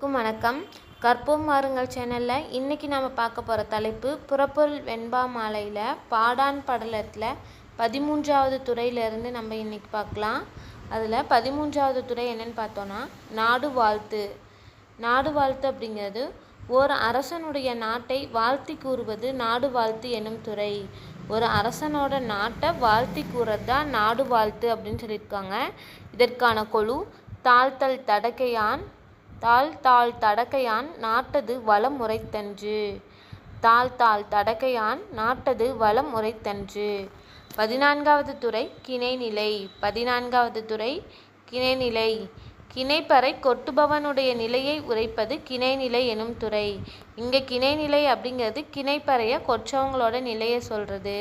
அனைவருக்கும் வணக்கம். கற்போம் மாறுங்கள் சேனலில். இன்றைக்கி நம்ம பார்க்க போகிற தலைப்பு புறப்பொருள் வெண்பா மாலையில் பாடான் படலத்தில் பதிமூன்றாவது துறையிலேருந்து நம்ம இன்றைக்கி பார்க்கலாம். அதில் பதிமூன்றாவது துறை என்னென்னு பார்த்தோன்னா நாடு வாழ்த்து. நாடு வாழ்த்து அப்படிங்கிறது ஒரு அரசனுடைய நாட்டை வாழ்த்தி கூறுவது நாடு வாழ்த்து என்னும் துறை. ஒரு அரசனோட நாட்டை வாழ்த்தி கூறுறது தான் நாடு வாழ்த்து அப்படின்னு சொல்லியிருக்காங்க. இதற்கான கொழு தாழ்த்தல் தடக்கையான் தாழ் தாழ் தடக்கையான் நாட்டது வளம் உரைத்தன்று. தாழ் தாழ் தடக்கையான் நாட்டது வளம் உரைத்தன்று. பதினான்காவது துறை கிணைநிலை. பதினான்காவது துறை கிணைநிலை. கிணைப்பறை கொட்டுபவனுடைய நிலையை உரைப்பது கிணைநிலை எனும் துறை. இங்கே கிணைநிலை அப்படிங்கிறது கிணைப்பறையை கொற்றவங்களோட நிலையை சொல்கிறது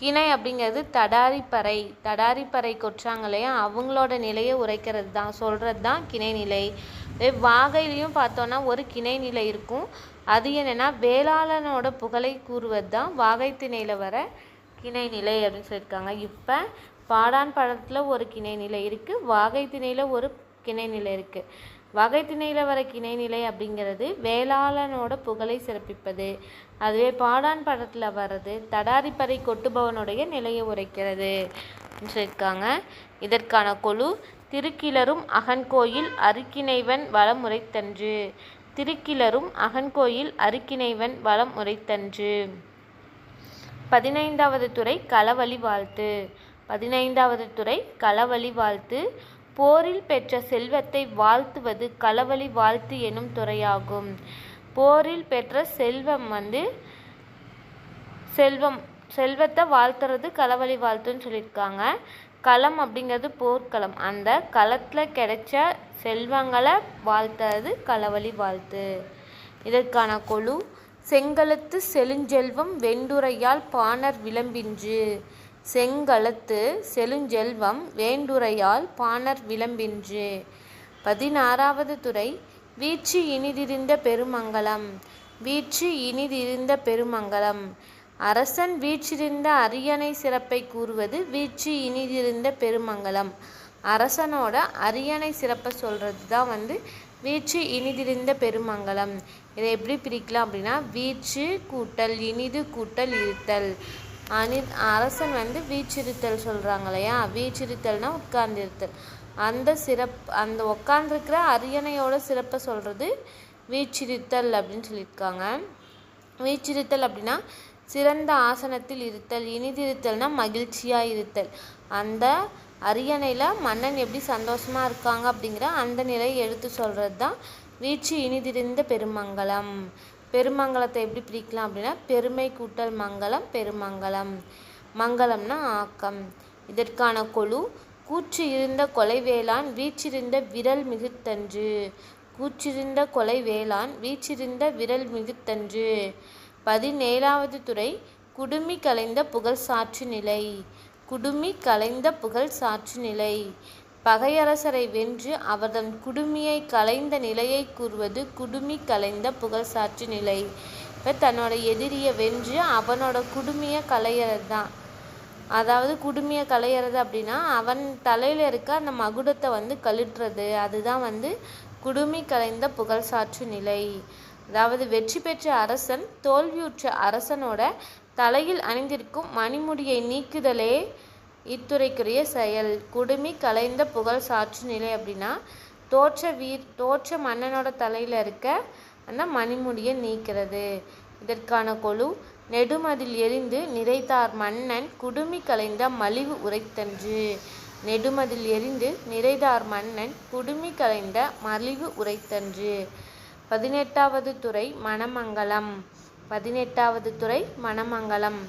கிணை அப்படிங்கிறது தடாரிப்பறை தடாரிப்பறை கொற்றாங்க இல்லையா அவங்களோட நிலையை உரைக்கிறது தான் சொல்கிறது தான் கிணைநிலை வாகையிலையும் பார்த்தோன்னா ஒரு கிணை நிலை இருக்கும். அது என்னென்னா வேளாளனோட புகழை கூறுவது தான் வாகை திணையில் வர கிணைநிலை அப்படின்னு சொல்லியிருக்காங்க. இப்போ பாடான் பழத்தில் ஒரு கிணை நிலை இருக்குது வாகை திணையில் ஒரு கிணைநிலை இருக்குது வகை திணையில் வர கிணைநிலை அப்படிங்கிறது வேளாளனோட புகழை சிறப்பிப்பது. அதுவே பாடான் படத்தில் வர்றது தடாரிப்பறை கொட்டுபவனுடைய நிலையை உரைக்கிறது சொல்லியிருக்காங்க இதற்கான குழு திருக்கிளரும் அகன்கோயில் அருக்கிணைவன் வளம் உரைத்தன்று திருக்கிளரும் அகன்கோயில் அருக்கிணைவன் வளம் உரைத்தன்று பதினைந்தாவது துறை களவழி வாழ்த்து. பதினைந்தாவது துறை களவழி வாழ்த்து. போரில் பெற்ற செல்வத்தை வாழ்த்துவது களவழி வாழ்த்து எனும் துறையாகும். போரில் பெற்ற செல்வம் வந்து செல்வம் செல்வத்தை வாழ்த்துறது களவழி வாழ்த்துன்னு சொல்லியிருக்காங்க. களம் அப்படிங்கிறது போர்க்களம். அந்த களத்தில் கிடைச்ச செல்வங்களை வாழ்த்துறது களவழி வாழ்த்து. இதற்கான கொழு செங்கலத்து செழுஞ்செல்வம் வெண்டுரையால் பாணர் விளம்பின்று. செங்கலத்து செழுஞ்செல்வம் வேண்டுரையால் பாணர் விளம்பின்று. பதினாறாவது துறை வீச்சு இனிதிருந்த பெருமங்கலம். வீச்சு இனிதிருந்த பெருமங்கலம். அரசன் வீற்றிருந்த அரியணை சிறப்பை கூறுவது வீச்சு இனிதிருந்த பெருமங்கலம். அரசனோட அரியணை சிறப்பை சொல்கிறது தான் வந்து வீச்சு இனிதிருந்த பெருமங்கலம். இதை எப்படி பிரிக்கலாம் அப்படின்னா வீச்சு கூட்டல் இனிது கூட்டல் இருத்தல். அனி அரசன் வந்து வீச்சிருத்தல் சொல்கிறாங்க இல்லையா வீச்சிருத்தல்னா உட்கார்ந்திருத்தல். அந்த சிறப் அந்த உட்காந்துருக்கிற அரியணையோட சிறப்பை சொல்கிறது வீச்சிருத்தல் அப்படின்னு சொல்லியிருக்காங்க. வீச்சிருத்தல் அப்படின்னா சிறந்த ஆசனத்தில் இருத்தல் இனிதிருத்தல்னா மகிழ்ச்சியாக இருத்தல். அந்த அரியணையில் மன்னன் எப்படி சந்தோஷமாக இருக்காங்க அப்படிங்கிற அந்த நிலையை எடுத்து சொல்கிறது தான் வீச்சு இனிதிருந்த பெருமங்கலம். பெருமங்கலத்தை எப்படி பிரிக்கலாம் அப்படின்னா பெருமை கூட்டல் மங்கலம் பெருமங்கலம். மங்கலம்னா ஆக்கம். இதற்கான கொழு கூற்று இருந்த கொலை வேளான் வீச்சிருந்த விரல் மிகுத்தன்று. கூற்றிருந்த கொலை வேளான் வீச்சிருந்த விரல் மிகுத்தன்று. பதினேழாவது துறை குடுமி கலைந்த புகழ் சாற்று நிலை. குடுமி கலைந்த புகழ் சாற்று நிலை. பகையரசரை வென்று அவர்தம் குடுமியை கலைந்த நிலையை கூறுவது குடுமி கலைந்த புகழ் சாற்று நிலை. இப்போ தன்னோட எதிரியை வென்று அவனோட குடுமியை கலையிறது தான் அதாவது குடுமியை கலையிறது அப்படின்னா அவன் தலையில் இருக்க அந்த மகுடத்தை வந்து கழுட்டுறது அதுதான் வந்து குடுமி கலைந்த புகழ் சாற்று நிலை. அதாவது வெற்றி பெற்ற அரசன் தோல்வியுற்ற அரசனோட தலையில் அணிந்திருக்கும் மணிமுடியை நீக்குதலே இத்துறைக்குரிய செயல். குடுமி கலைந்த புகழ் சாற்று நிலை அப்படின்னா தோற்ற வீர் தோற்ற மன்னனோட தலையில் இருக்க அந்த மணிமுடியை நீக்கிறது. இதற்கான கொழு நெடுமதில் எரிந்து நிறைத்தார் மன்னன் குடுமி கலைந்த மலிவு உரைத்தன்று. நெடுமதில் எரிந்து நிறைதார் மன்னன் குடுமி கலைந்த மலிவு உரைத்தன்று. பதினெட்டாவது துறை மணமங்கலம் பதினெட்டாவது துறை மணமங்கலம்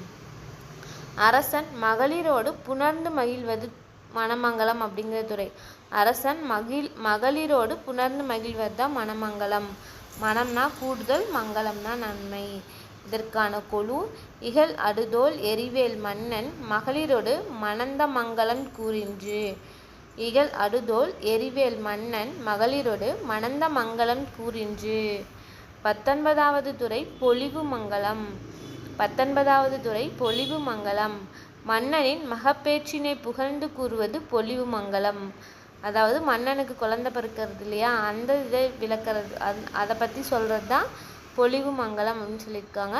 அரசன் மகளிரோடு புணர்ந்து மகிழ்வது மணமங்கலம் அப்படிங்கிற துறை. அரசன் மகிழ் மகளிரோடு புணர்ந்து மகிழ்வது தான் மணமங்கலம் மனம்னா கூடுதல் மங்களம்னா நன்மை. இதற்கான கொழு இகழ் அடுதோல் எரிவேல் மன்னன் மகளிரோடு மணந்த மங்கலம் கூறின்று. இகழ் அடுதோல் எரிவேல் மன்னன் மகளிரோடு மணந்த மங்கலம் கூறின்று. பத்தொன்பதாவது துறை பொலிவு மங்கலம் பத்தொன்பதாவது துறை பொலிவு மங்கலம். மன்னனின் மகப்பேற்றினை புகழ்ந்து கூறுவது பொலிவு மங்கலம். அதாவது மன்னனுக்கு குழந்தை பிறக்கிறது இல்லையா? அந்த இதை விளக்குறது. அந் அதை பற்றி சொல்கிறது தான் பொலிவு மங்கலம் அப்படின்னு சொல்லியிருக்காங்க.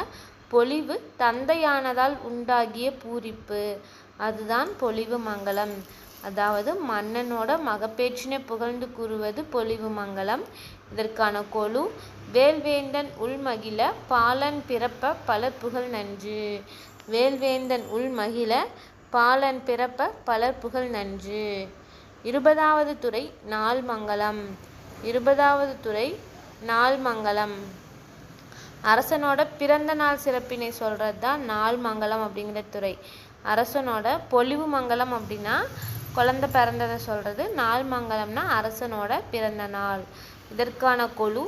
பொலிவு தந்தையானதால் உண்டாகிய பூரிப்பு. அதுதான் பொலிவு மங்கலம். அதாவது மன்னனோட மகப்பேற்றினை புகழ்ந்து கூறுவது பொலிவு மங்கலம். இதற்கான கொழு வேல்வேந்தன் உள்மகிழ பாலன் பிறப்ப பலர் புகழ் நன்று. வேல்வேந்தன் உள்மகிழ பாலன் பிறப்ப பலர் புகழ் நன்று. இருபதாவது துறை நாள் மங்கலம் இருபதாவது துறை நாள் மங்கலம் அரசனோட பிறந்த நாள் சிறப்பினை சொல்கிறது தான் நாள் மங்கலம் அப்படிங்கிற துறை. அரசனோட பொலிவு மங்கலம் அப்படின்னா குழந்த பிறந்ததை சொல்கிறது நாள் மங்கலம்னா அரசனோட பிறந்த நாள். இதற்கான குழு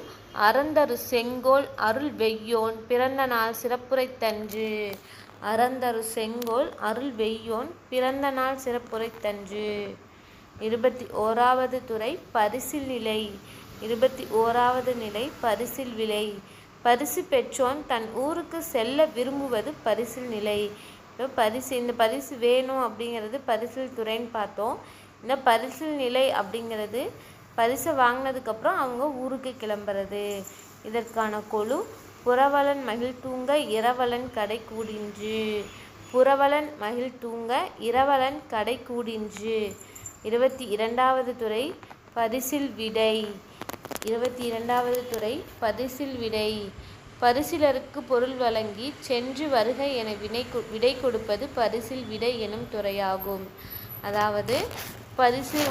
அறந்தரு செங்கோல் அருள் வெய்யோன் பிறந்த நாள் சிறப்புரைத்தன்று அறந்தரு செங்கோல் அருள் வெய்யோன் பிறந்த நாள் சிறப்புரைத்தன்று இருபத்தி ஓராவது துறை பரிசில் நிலை. இருபத்தி ஓராவது நிலை பரிசில் விலை. பரிசு பெற்றோன் தன் ஊருக்கு செல்ல விரும்புவது பரிசில் நிலை. இப்போ பரிசு இந்த பரிசு வேணும் அப்படிங்கிறது பரிசில் துறைன்னு பார்த்தோம். இந்த பரிசில் நிலை அப்படிங்கிறது பரிசை வாங்கினதுக்கப்புறம் அவங்க ஊருக்கு கிளம்புறது. இதற்கான கொழு புறவலன் மகிழ் தூங்க இரவலன் கடை கூடின்று. புறவலன் மகிழ் தூங்க இரவலன் கடை கூடின்று. இருபத்தி இரண்டாவது துறை பரிசில் விடை. இருபத்தி இரண்டாவது துறை பரிசில் விடை. பரிசிலருக்கு பொருள் வழங்கி சென்று வருக என வினை கொ- விடை கொடுப்பது பரிசில் விடை எனும் துறையாகும். அதாவது பரிசு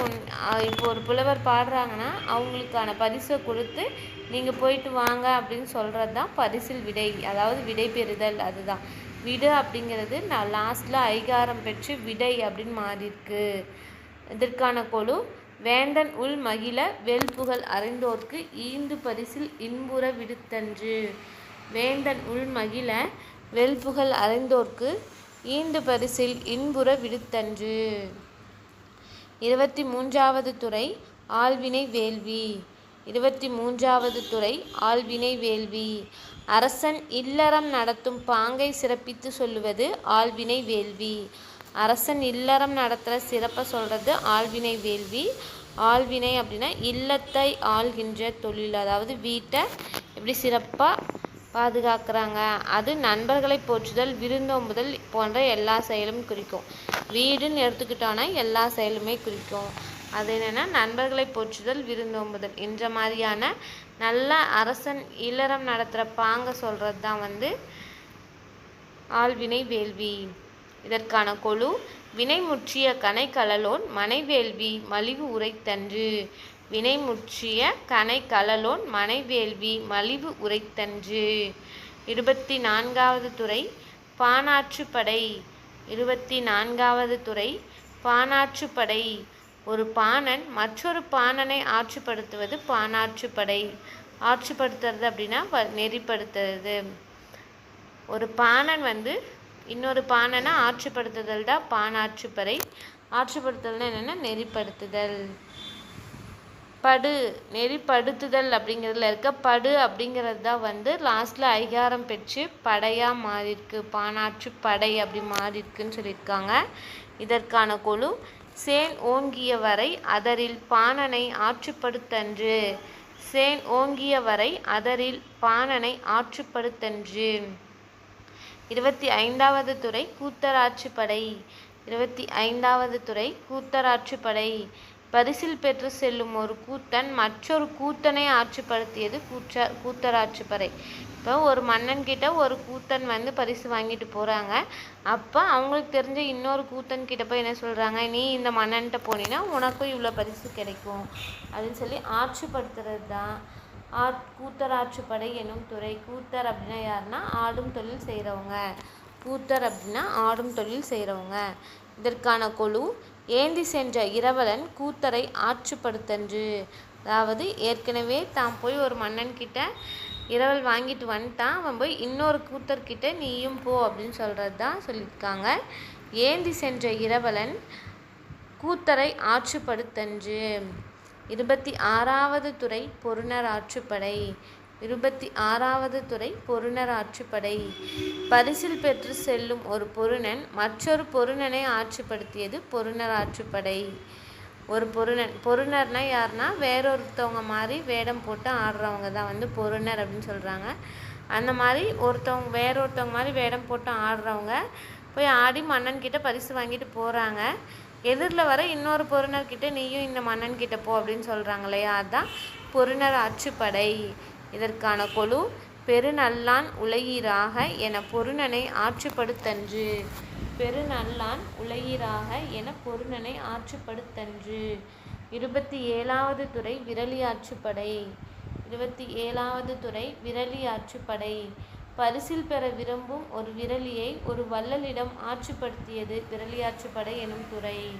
இப்போ ஒரு புலவர் பாடுறாங்கன்னா அவங்களுக்கான பரிசை கொடுத்து நீங்கள் போயிட்டு வாங்க அப்படின்னு சொல்கிறது தான் பரிசில் விடை. அதாவது விடை பெறுதல் அதுதான். விடு அப்படிங்கிறது நான் லாஸ்ட்டில் ஐகாரம் பெற்று விடை அப்படின்னு மாறியிருக்கு. இதற்கான குழு வேந்தன் உள் மகிழ வெல்புகழ் அறிந்தோர்க்கு ஈந்து பரிசில் இன்புற விடுத்தன்று. வேந்தன் உள் மகிழ வெல்புகழ் அறிந்தோர்க்கு ஈந்து பரிசில் இன்புற விடுத்தன்று. இருபத்தி மூன்றாவது துறை ஆள்வினை வேள்வி. இருபத்தி மூன்றாவது துறை ஆள்வினை வேள்வி. அரசன் இல்லறம் நடத்தும் பாங்கை சிறப்பித்து சொல்லுவது ஆள்வினை வேள்வி. அரசன் இல்லறம் நடத்துகிற சிறப்பை சொல்கிறது ஆள்வினை வேள்வி. ஆள்வினை அப்படின்னா இல்லத்தை ஆள்கின்ற தொழில் அதாவது வீட்டை எப்படி சிறப்பாக பாதுகாக்கிறாங்க. அது நண்பர்களை போற்றுதல் விருந்தோம்புதல் போன்ற எல்லா செயலும் குறிக்கும். வீடுன்னு எடுத்துக்கிட்டோன்னா எல்லா செயலுமே குறிக்கும். அது என்னென்னா நண்பர்களை போற்றுதல் விருந்தோம்புதல் என்ற மாதிரியான நல்ல அரசன் இல்லறம் நடத்துகிற பாங்க சொல்கிறது தான் வந்து ஆழ்வினை வேள்வி. இதற்கான கொழு வினைமுற்றிய கனைக்கலலோன் மனைவேள்வி மலிவு உரைத்தன்று. வினைமுற்றிய கனைக்கலலோன் மனைவேள்வி மலிவு உரைத்தன்று. இருபத்தி நான்காவது துறை பானாற்றுப்படை இருபத்தி நான்காவது துறை பானாற்றுப்படை ஒரு பாணன் மற்றொரு பாணனை ஆற்றுப்படுத்துவது பானாற்றுப்படை ஆற்றுப்படுத்துறது அப்படின்னா வ- நெறிப்படுத்துறது. ஒரு பாணன் வந்து இன்னொரு பானைனா ஆற்றுப்படுத்துதல் தான் பானாற்றுப்பறை. ஆற்றுப்படுத்துதல்னா என்னென்னா நெறிப்படுத்துதல். படு நெறிப்படுத்துதல் அப்படிங்கிறதுல இருக்க படு அப்படிங்கிறது தான் வந்து லாஸ்ட்டில் அதிகாரம் பெற்று படையாக மாறியிருக்கு. பானாற்று படை அப்படி மாறியிருக்குன்னு சொல்லியிருக்காங்க. இதற்கான குழு சேன் ஓங்கிய வரை அதரில் பாணனை ஆற்றுப்படுத்தன்று. சேன் ஓங்கிய வரை அதரில் பாணனை ஆற்றுப்படுத்தன்று. இருபத்தி ஐந்தாவது துறை கூத்தராட்சிப்படை இருபத்தி ஐந்தாவது துறை கூத்தராட்சிப்படை பரிசில் பெற்று செல்லும் ஒரு கூத்தன் மற்றொரு கூத்தனை ஆட்சிப்படுத்தியது கூற்ற கூத்தராட்சிப்படை இப்போ ஒரு மன்னன் கிட்ட ஒரு கூத்தன் வந்து பரிசு வாங்கிட்டு போகிறாங்க அப்போ அவங்களுக்கு தெரிஞ்ச இன்னொரு கூத்தன் கிட்ட போய் என்ன சொல்கிறாங்க நீ இந்த மன்னன்கிட்ட போனீன்னா உனக்கும் இவ்வளோ பரிசு கிடைக்கும். அப்படின்னு சொல்லி ஆட்சிப்படுத்துறது தான் ஆட் கூத்தராட்சிப்படை எனும் துறை கூத்தர் அப்படின்னா யாருன்னா ஆடும் தொழில் செய்கிறவங்க கூத்தர் அப்படின்னா ஆடும் தொழில் செய்கிறவங்க இதற்கான கொழு ஏந்தி சென்ற இரவலன் கூத்தரை ஆட்சிப்படுத்தன்று அதாவது ஏற்கனவே தான் போய் ஒரு மன்னன் கிட்ட இரவல் வாங்கிட்டு வந்துட்டான். அவன் போய் இன்னொரு கூத்தர்கிட்ட நீயும் போ அப்படின்னு சொல்கிறது தான் சொல்லியிருக்காங்க ஏந்தி சென்ற இரவலன் கூத்தரை ஆட்சிப்படுத்தன்று இருபத்தி ஆறாவது துறை பொருணர் ஆற்றுப்படை இருபத்தி ஆறாவது துறை பொருணர் ஆற்றுப்படை பரிசில் பெற்று செல்லும் ஒரு பொருணன் மற்றொரு பொருணனை ஆற்றுப்படுத்தியது பொருணர் ஆற்றுப்படை ஒரு பொருணன் பொருணர்னா யாருன்னா வேறொருத்தவங்க மாதிரி வேடம் போட்டு ஆடுறவங்க தான் வந்து பொருணர் அப்படின்னு சொல்கிறாங்க அந்த மாதிரி ஒருத்தவங்க வேறொருத்தவங்க மாதிரி வேடம் போட்டு ஆடுறவங்க போய் ஆடி மன்னன்கிட்ட பரிசு வாங்கிட்டு போகிறாங்க எதிரில் வர இன்னொரு பொருணர்கிட்ட நீயும் இந்த மன்னன்கிட்ட போ அப்படின்னு சொல்கிறாங்க இல்லையா அதுதான் பொருணர் ஆட்சிப்படை. இதற்கான கொழு பெருநல்லான் உலகீராக என பொருணனை ஆட்சிப்படுத்தன்று. பெருநல்லான் உலகீராக என பொருணனை ஆட்சிப்படுத்தன்று. இருபத்தி ஏழாவது துறை விரலி ஆட்சிப்படை இருபத்தி ஏழாவது துறை விரலி ஆட்சிப்படை பரிசில் பெற விரும்பும் ஒரு விரலியை ஒரு வள்ளலிடம் ஆட்சிப்படுத்தியது விரலியாட்சிப்படை எனும் துறை.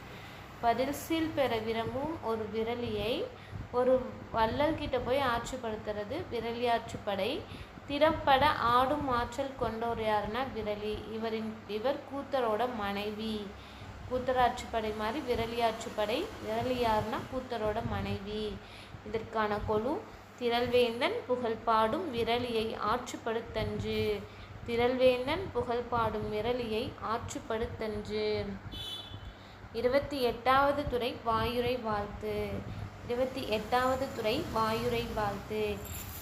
பரிசில் பெற விரும்பும் ஒரு விரலியை ஒரு வள்ளல் கிட்ட போய் ஆட்சிப்படுத்துறது விரலியாட்சிப்படை. திறப்பட ஆடும் ஆற்றல் கொண்டோர் யாருன்னா விரலி. இவரின் இவர் கூத்தரோட மனைவி. கூத்தராட்சிப்படை மாதிரி விரலியாட்சிப்படை. விரலி யாருன்னா கூத்தரோட மனைவி. இதற்கான கொழு திரள்வேந்தன் புகழ் பாடும் விரலியை ஆற்றுப்படுத்தன்று. திரள்வேந்தன் புகழ் பாடும் விரலியை ஆற்றுப்படுத்தன்று. இருபத்தி எட்டாவது துறை வாயுரை வாழ்த்து. இருபத்தி எட்டாவது துறை வாயுரை வாழ்த்து.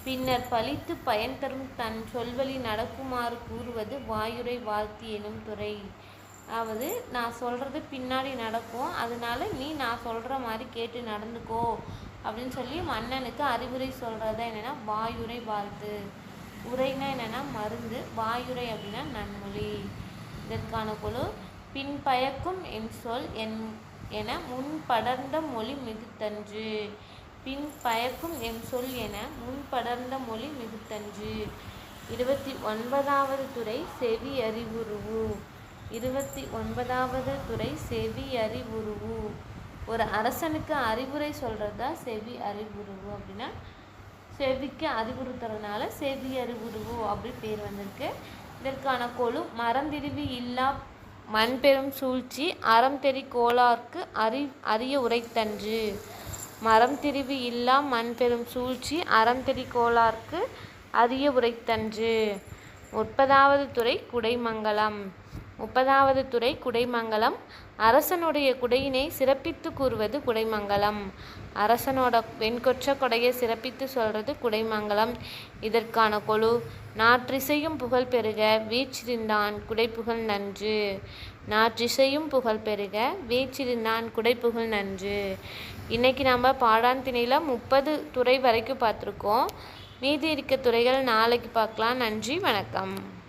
பின்னர் பழித்து பயன் தரும் தன் சொல்வழி நடக்குமாறு கூறுவது வாயுரை வாழ்த்து எனும் துறை. அதாவது நான் சொல்கிறது பின்னாடி நடக்கும். அதனால நீ நான் சொல்கிற மாதிரி கேட்டு நடந்துக்கோ. அப்படின்னு சொல்லி மன்னனுக்கு அறிவுரை சொல்கிறது என்னென்னா வாயுரை வாழ்த்து. உரைனா என்னென்னா மருந்து வாயுரை அப்படின்னா நன்மொழி. இதற்கான குழு பின் பயக்கும் என் சொல் என் என முன் படர்ந்த மொழி மிகுத்தன்று. பின் பயக்கும் எம் சொல் என முன் படர்ந்த மொழி மிகுத்தன்று. இருபத்தி ஒன்பதாவது துறை செவி அறிவுருவு. இருபத்தி ஒன்பதாவது துறை செவி அறிவுருவு. ஒரு அரசனுக்கு அறிவுரை சொல்கிறது தான் செவி அறிவுருவு அப்படின்னா செவிக்கு அறிவுறுத்துறதுனால செவி அறிவுருவு அப்படி பேர் வந்திருக்கு. இதற்கான கொழு மரந்திருவி இல்லா மண் பெரும் சூழ்ச்சி அறம் தெரி கோளார்க்கு அறி அரிய உரைத்தன்று. மரம் திரிவு இல்லா மண் பெரும் சூழ்ச்சி அறம் தெரி கோளார்க்கு அரிய உரைத்தன்று. முப்பதாவது துறை குடைமங்கலம். முப்பதாவது துறை குடைமங்கலம். அரசனுடைய குடையினை சிறப்பித்து கூறுவது குடைமங்கலம். அரசனோட வெண்கொற்ற கொடையை சிறப்பித்து சொல்கிறது குடைமங்கலம். இதற்கான கொழு நாற்றிசையும் புகழ் பெருக வீச்சிருந்தான் குடைப்புகழ் நன்று. நாற்றிசையும் புகழ் பெருக வீச்சிருந்தான் குடைப்புகழ் நன்று. இன்றைக்கி நம்ம பாடாந்திணையில் முப்பது துறை வரைக்கும் பார்த்துருக்கோம். மீதி இருக்க துறைகள் நாளைக்கு பார்க்கலாம். நன்றி வணக்கம்.